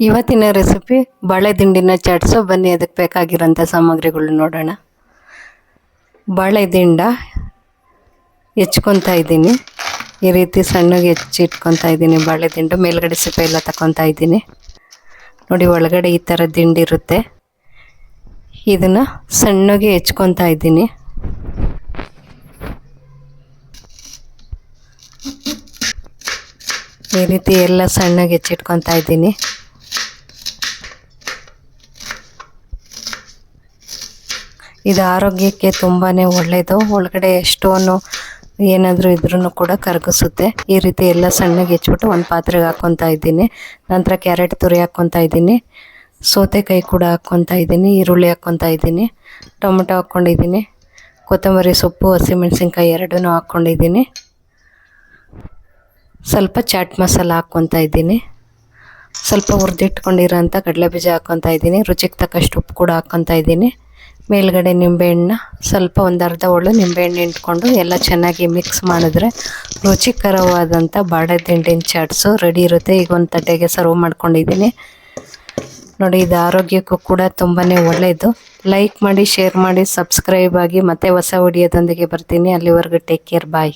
ಇವತ್ತಿನ ರೆಸಿಪಿ ಬಾಳೆ ದಿಂಡಿನ ಚಾಟ್ಸು ಬನ್ನಿ ಅದಕ್ಕೆ ಬೇಕಾಗಿರೋಂಥ ಸಾಮಗ್ರಿಗಳು ನೋಡೋಣ. ಬಾಳೆ ದಿಂಡ ಹೆಚ್ಕೊತಾ ಇದ್ದೀನಿ. ಈ ರೀತಿ ಸಣ್ಣಗೆ ಹೆಚ್ಚಿಟ್ಕೊತಾ ಇದ್ದೀನಿ ಬಾಳೆ ದಿಂಡು. ಮೇಲ್ಗಡೆ ಸಿಪ್ಪೆ ಎಲ್ಲ ತಗೊತಾ ಇದ್ದೀನಿ. ನೋಡಿ, ಒಳಗಡೆ ಈ ಥರ ದಿಂಡಿರುತ್ತೆ ಇದನ್ನು ಸಣ್ಣಗೆ ಹೆಚ್ಕೊತಾ ಇದ್ದೀನಿ. ಈ ರೀತಿ ಎಲ್ಲ ಸಣ್ಣಗೆ ಹೆಚ್ಚಿಟ್ಕೊತಾ ಇದ್ದೀನಿ. ಇದು ಆರೋಗ್ಯಕ್ಕೆ ತುಂಬಾ ಒಳ್ಳೆಯದು ಒಳಗಡೆ ಎಷ್ಟೋನು ಏನಾದರೂ ಇದ್ರೂ ಕೂಡ ಕರಗಿಸುತ್ತೆ. ಈ ರೀತಿ ಎಲ್ಲ ಸಣ್ಣಗೆ ಹೆಚ್ಚಿಬಿಟ್ಟು ಒಂದು ಪಾತ್ರೆಗೆ ಹಾಕ್ಕೊತಾ ಇದ್ದೀನಿ. ನಂತರ ಕ್ಯಾರೆಟ್ ತುರಿ ಹಾಕ್ಕೊತಾ ಇದ್ದೀನಿ. ಸೌತೆಕಾಯಿ ಕೂಡ ಹಾಕ್ಕೊತಾ ಇದ್ದೀನಿ. ಈರುಳ್ಳಿ ಹಾಕ್ಕೊತಾ ಇದ್ದೀನಿ. ಟೊಮೆಟೊ ಹಾಕ್ಕೊಂಡಿದ್ದೀನಿ ಕೊತ್ತಂಬರಿ ಸೊಪ್ಪು, ಹಸಿಮೆಣಸಿನ್ಕಾಯಿ ಎರಡೂ ಹಾಕ್ಕೊಂಡಿದ್ದೀನಿ ಸ್ವಲ್ಪ ಚಾಟ್ ಮಸಾಲ ಹಾಕ್ಕೊತಾ ಇದ್ದೀನಿ. ಸ್ವಲ್ಪ ಹುರಿದಿಟ್ಕೊಂಡಿರೋಂಥ ಕಡಲೆಬೀಜ ಹಾಕ್ಕೊತಾ ಇದ್ದೀನಿ. ರುಚಿಗೆ ತಕ್ಕಷ್ಟು ಉಪ್ಪು ಕೂಡ ಹಾಕ್ಕೊತಾ ಇದ್ದೀನಿ. ಮೇಲ್ಗಡೆ ನಿಂಬೆಹಣ್ಣ, ಸ್ವಲ್ಪ ಒಂದು ಅರ್ಧ ಒಳ್ಳು ನಿಂಬೆಹಣ್ಣು ಇಟ್ಕೊಂಡು ಎಲ್ಲ ಚೆನ್ನಾಗಿ ಮಿಕ್ಸ್ ಮಾಡಿದ್ರೆ ರುಚಿಕರವಾದಂಥ ಬಾಳೆ ತಿಂಡಿನ ಚಾಟ್ಸು ರೆಡಿ ಇರುತ್ತೆ. ಈಗ ಒಂದು ತಟ್ಟೆಗೆ ಸರ್ವ್ ಮಾಡ್ಕೊಂಡಿದ್ದೀನಿ. ನೋಡಿ, ಇದು ಆರೋಗ್ಯಕ್ಕೂ ಕೂಡ ತುಂಬಾ ಒಳ್ಳೆಯದು ಲೈಕ್ ಮಾಡಿ ಶೇರ್ ಮಾಡಿ ಸಬ್ಸ್ಕ್ರೈಬ್ ಆಗಿ ಮತ್ತೆ ಹೊಸ ವಿಡಿಯೋದೊಂದಿಗೆ ಬರ್ತೀನಿ. ಅಲ್ಲಿವರೆಗೂ ಟೇಕ್ ಕೇರ್ ಬಾಯ್